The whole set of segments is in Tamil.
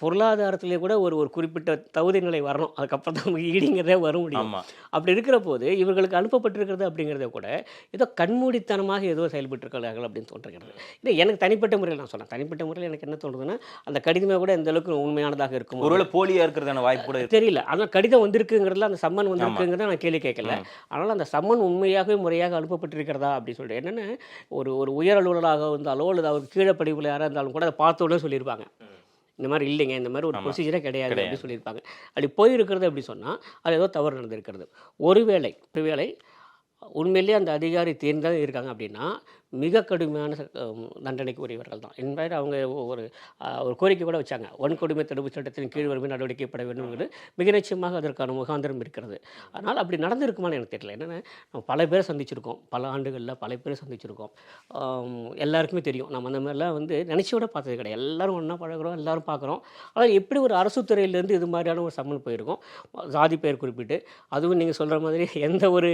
பொருளாதாரத்திலே கூட ஒரு ஒரு குறிப்பிட்ட தகுதி நிலை வரணும். அதுக்கப்புறம் தான் ஈடிங்கிறதே வர முடியும். அப்படி இருக்கிற போது இவர்களுக்கு அனுப்பப்பட்டிருக்கிறது அப்படிங்கிறத கூட ஏதோ கண்மூடித்தனமாக ஏதோ செயல்பட்டிருக்கிறார்கள் அப்படின்னு தோன்றுகிறது. இல்லை எனக்கு தனிப்பட்ட முறையில் நான் சொன்னேன். தனிப்பட்ட முறையில் எனக்கு என்ன தோணுதுன்னா அந்த கடிதமே கூட எந்த அளவுக்கு உண்மையானதாக இருக்கும். ஒருவேளை போலியா இருக்கிறதான வாய்ப்பு கூட தெரியல. ஆனால் கடிதம் வந்திருக்குங்கிறதுல அந்த சம்மன் வந்திருக்குங்கிறத நான் கேள்வி கேட்கல. அதனால் அந்த சம்மன் உண்மையாகவே முறையாக அனுப்பப்பட்டிருக்கிறதா அப்படி சொல்லிட்டு என்னென்ன ஒரு ஒரு உயர் அலுவலராக இருந்தாலோ அல்லது அவருக்கு கீழே படிப்புல யாராக இருந்தாலும் கூட அதை பார்த்த உடனே சொல்லியிருப்பாங்க இந்த மாதிரி இல்லைங்க இந்த மாதிரி ஒரு ப்ரொசீஜரே கிடையாது அப்படின்னு சொல்லியிருப்பாங்க. அப்படி போயிருக்கிறது அப்படி சொன்னால் அது ஏதோ தவறு நடந்திருக்கிறது. ஒருவேளை ஒருவேளை உண்மையிலேயே அந்த அதிகாரி தேர்ந்தாக இருக்காங்க அப்படின்னா மிக கடுமையான தண்டனைக்கு உரியவர்கள் தான். என்பது அவங்க ஒரு ஒரு கோரிக்கை கூட வச்சாங்க. வன்கொடுமை தடுப்பு சட்டத்தின் கீழ் வருமே நடவடிக்கைப்பட வேண்டும்ங்கிறது மிக நிச்சயமாக அதற்கான முகாந்திரம் இருக்கிறது. அதனால் அப்படி நடந்திருக்குமான்னு எனக்கு தெரியல. என்னென்னா நம்ம பல பேரை சந்திச்சிருக்கோம். பல ஆண்டுகளில் பல பேரை சந்திச்சிருக்கோம். எல்லாருக்குமே தெரியும். நம்ம அந்த மாதிரிலாம் வந்து நினச்சி கூட பார்த்தது கிடையாது. எல்லோரும் ஒன்றா பழகுறோம் எல்லோரும் பார்க்குறோம். ஆனால் எப்படி ஒரு அரசு துறையிலேருந்து இது மாதிரியான ஒரு சம்மன் போயிருக்கும்? ஜாதி பெயர் குறிப்பிட்டு. அதுவும் நீங்கள் சொல்கிற மாதிரி எந்த ஒரு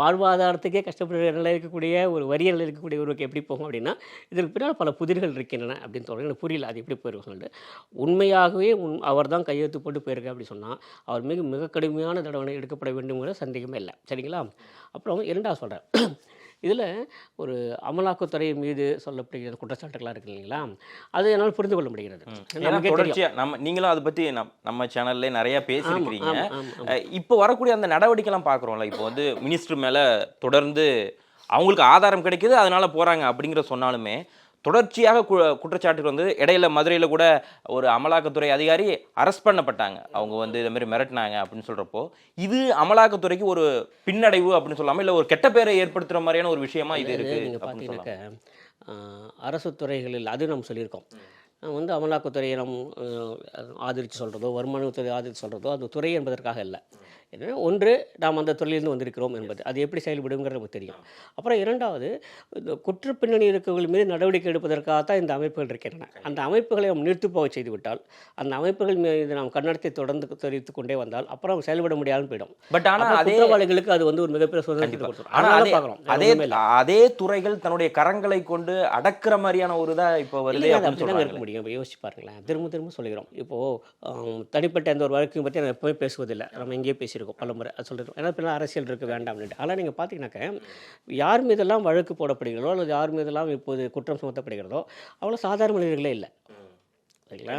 வாழ்வாதாரத்துக்கே கஷ்டப்படுற நிலை இருக்கக்கூடிய ஒரு வரிய நிலை இருக்கக்கூடிய ஒருவருக்கு எப்படி போகும் அப்படின்னா இதற்கு பின்னால் பல புதிர்கள் இருக்கின்றன அப்படின்னு தோணுது எனக்கு புரியல அது எப்படி போயிருக்கும் சொல்லிட்டு. உண்மையாகவே உன் அவர் தான் கையெழுத்து போட்டு போயிருக்க அப்படி சொன்னால் அவர் மிக மிக கடுமையான தடவை எடுக்கப்பட வேண்டுங்கிற சந்தேகமே இல்லை. சரிங்களா? அப்புறம் இரண்டாவது சொல்கிறேன் இதில் ஒரு அமலாக்கத்துறை மீது சொல்லப்படுகிற குற்றச்சாட்டுகளாக இருக்கு இல்லைங்களா? அது என்னால் புரிந்து கொள்ள முடிகிறது. ஏன்னா நமக்கே தெரியும். தொடர்ச்சியா நம்ம நீங்களும் அதை பத்தி நம்- நம்ம சேனல்ல நிறைய பேசியிருக்கிறீங்க. இப்போ வரக்கூடிய அந்த நடவடிக்கைலாம் பார்க்குறோம்ல. இப்போ வந்து மினிஸ்டர் மேலே தொடர்ந்து அவங்களுக்கு ஆதாரம் கிடைக்குது அதனால போகிறாங்க அப்படிங்கிற சொன்னாலுமே தொடர்ச்சியாக கு குற்றச்சாட்டுகள் வந்து இடையில மதுரையில் கூட ஒரு அமலாக்கத்துறை அதிகாரி அரெஸ்ட் பண்ணப்பட்டாங்க. அவங்க வந்து இந்த மாதிரி மிரட்டினாங்க அப்படின்னு சொல்கிறப்போ இது அமலாக்கத்துறைக்கு ஒரு பின்னடைவு அப்படின்னு சொல்லாமல் இல்லை ஒரு கெட்ட பேரை ஏற்படுத்துகிற மாதிரியான ஒரு விஷயமா இது இருக்கு நீங்கள் அப்படின்னு சொல்லலாம். பார்த்தீங்கன்னாக்க அரசு துறைகளில் அது நம்ம சொல்லியிருக்கோம். வந்து அமலாக்கத்துறையை நம் ஆதரித்து சொல்கிறதோ வருமானத்துறை ஆதரித்து சொல்கிறதோ அது துறை என்பதற்காக இல்லை என்னன்னா ஒன்று நாம் அந்த துறையிலிருந்து வந்திருக்கிறோம் என்பது. அது எப்படி செயல்படுங்கிறது நமக்கு தெரியும். அப்புறம் இரண்டாவது இந்த குற்றப் பின்னணி இருக்கவர்கள் மீது நடவடிக்கை எடுப்பதற்காக தான் இந்த அமைப்புகள் இருக்கின்றன. அந்த அமைப்புகளை நாம் நிறுத்து போக செய்துவிட்டால் அந்த அமைப்புகள் மீது நாம் கண்ணடத்தை தொடர்ந்து தெரிவித்து கொண்டே வந்தால் அப்புறம் செயல்பட முடியாமல் போயிடும். பட் ஆனால் குற்றவாளிகளுக்கு அது வந்து ஒரு மிகப்பெரிய அதனால அதே பார்க்குறோம். அதே அதே துறைகள் தன்னுடைய கரங்களை கொண்டு அடக்குற மாதிரியான ஒரு இதா இப்போ வருதே அப்படின்னு இருக்க முடியும். இப்போ யோசிச்சு பாருங்களேன். திரும்ப திரும்ப சொல்லிக்கிறோம். இப்போது தனிப்பட்ட எந்த ஒரு வழக்கையும் பற்றி நான் எப்பவுமே பேசுவதில்லை. நம்ம இங்கேயே பேசியிருக்கோம் பல முறை. அது சொல்லிருக்கோம் ஏன்னா பின்னால் அரசியல் இருக்க அப்படின்ட்டு ஆனால் நீங்கள் பார்த்தீங்கன்னாக்க யார் மீதெல்லாம் வழக்கு போடப்படுகிறதோ அல்லது யார் மீதெல்லாம் இப்போது குற்றம் சுமத்தப்படுகிறதோ அவ்வளோ சாதாரண மனிதர்களே இல்லை. சரிங்களா?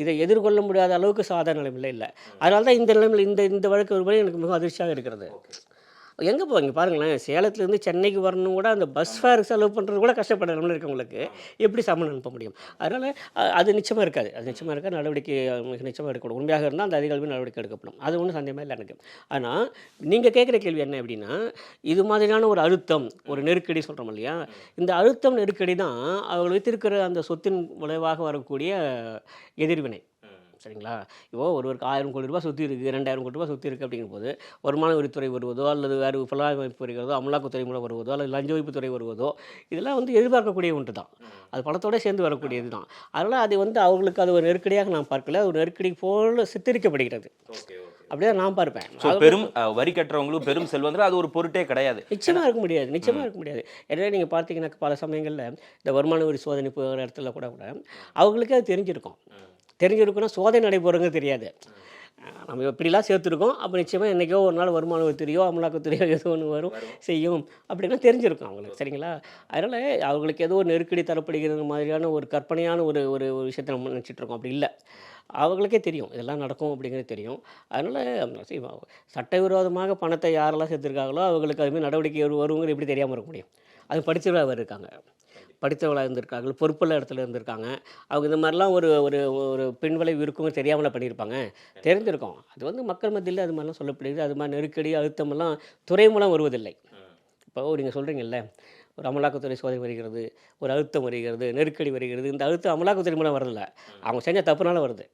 இதை எதிர்கொள்ள முடியாத அளவுக்கு சாதாரண நிலைமையில் இல்லை. அதனால தான் இந்த நிலைமையில் இந்த இந்த வழக்கு வரும்போது எனக்கு மிக அதிர்ச்சியாக இருக்கிறது. எங்கே போவீங்க பாருங்களேன். சேலத்துலேருந்து சென்னைக்கு வரணும் கூட அந்த பஸ் ஃபேர் செலவு பண்ணுறது கூட கஷ்டப்படுற இருக்கவங்களுக்கு எப்படி சம்மன் அனுப்ப முடியும்? அதனால் அது நிச்சயமாக இருக்காது. அது நிச்சயமாக இருக்காது. நடவடிக்கை மிக நிச்சயமாக எடுக்கணும். உண்மையாக இருந்தால் அந்த அதிகாரி நடவடிக்கை எடுக்கப்படும். அது ஒன்றும் சந்தேகமே இல்லை எனக்கு. ஆனால் நீங்கள் கேட்குற கேள்வி என்ன அப்படின்னா இது மாதிரியான ஒரு அழுத்தம் ஒரு நெருக்கடி சொல்கிறோம் இல்லையா? இந்த அழுத்தம் நெருக்கடி தான் அவர்கள் வைத்திருக்கிற அந்த சொத்தின் விளைவாக வரக்கூடிய எதிர்வினை. சரிங்களா? இப்போ ஒருவருக்கு ஆயிரம் கோடி ரூபாய் சொத்து இருக்குது ரெண்டாயிரம் கோடி ரூபாய் சொத்து இருக்குது அப்படிங்கும் போது வருமான வரித்துறை வருவதோ அல்லது வேறு புலனாய்ப்பு வருகிறதோ அமலாக்கத்துறை மூலம் வருவதோ அல்லது லஞ்ச ஒழிப்புத்துறை வருவதோ இதெல்லாம் வந்து எதிர்பார்க்கக்கூடிய ஒன்று தான் அது பணத்தோட சேர்ந்து வரக்கூடியது தான். அதனால் அது வந்து அவங்களுக்கு அது ஒரு நெருக்கடியாக நான் பார்க்கல. அது ஒரு நெருக்கடி போல சித்தரிக்கப்படுகிறது. அப்படியே நான் பார்ப்பேன். ஸோ பெரும் வரி கட்டுறவங்களும் பெரும் செல்வந்தர் அது ஒரு பொருட்டே கிடையாது. நிச்சயமாக இருக்க முடியாது நிச்சயமாக இருக்க முடியாது. எனவே நீங்கள் பார்த்தீங்கன்னா பல சமயங்களில் இந்த வருமான வரி சோதனை போகிற இடத்துல கூட கூட அவங்களுக்கே அது தெரிஞ்சிருக்கும். தெரிஞ்சிருக்குன்னா சோதனை நடைபெறுங்க தெரியாது. நம்ம எப்படிலாம் சேர்த்துருக்கோம். அப்போ நிச்சயமாக என்றைக்கோ ஒரு நாள் வருமான வரித்துறையோ அமலாக்கத்துறையோ ஏதோ ஒன்று வரும். செய்யும். அப்படின்னா தெரிஞ்சிருக்கும் அவங்களுக்கு. சரிங்களா? அதனால் அவங்களுக்கு ஏதோ ஒரு நெருக்கடி தரப்படுகிறது மாதிரியான ஒரு கற்பனையான ஒரு ஒரு ஒரு விஷயத்தை நம்ம நினச்சிட்டு இருக்கோம். அப்படி இல்லை. அவங்களுக்கே தெரியும். இதெல்லாம் நடக்கும் அப்படிங்கிறது தெரியும். அதனால் சட்டவிரோதமாக பணத்தை யாரெல்லாம் சேர்த்துருக்காங்களோ அவங்களுக்கு அதுமாதிரி நடவடிக்கை வரு- வருங்கிறது எப்படி தெரியாமல் இருக்க முடியும். அது படித்தவராக இருக்காங்க. படித்தவங்களாக இருந்திருக்காங்க பொறுப்புள்ள இடத்துல இருந்திருக்காங்க. அவங்க இந்த மாதிரிலாம் ஒரு ஒரு ஒரு பின் விளைவு இருக்குங்க தெரியாமல பண்ணியிருப்பாங்க. தெரிஞ்சிருக்கும். அது வந்து மக்கள் மத்தியில் அது மாதிரிலாம் சொல்லப்படுகிறது. அது மாதிரி நெருக்கடி அழுத்தமெல்லாம் துறை மூலம் வருவதில்லை. இப்போ நீங்கள் சொல்கிறீங்கல்ல ஒரு அமலாக்கத்துறை சோதனை வருகிறது ஒரு அழுத்தம் வருகிறது நெருக்கடி வருகிறது. இந்த அழுத்தம் அமலாக்கத்துறை மூலம் வரதில்லை. அவங்க செஞ்ச தப்புனால வருது.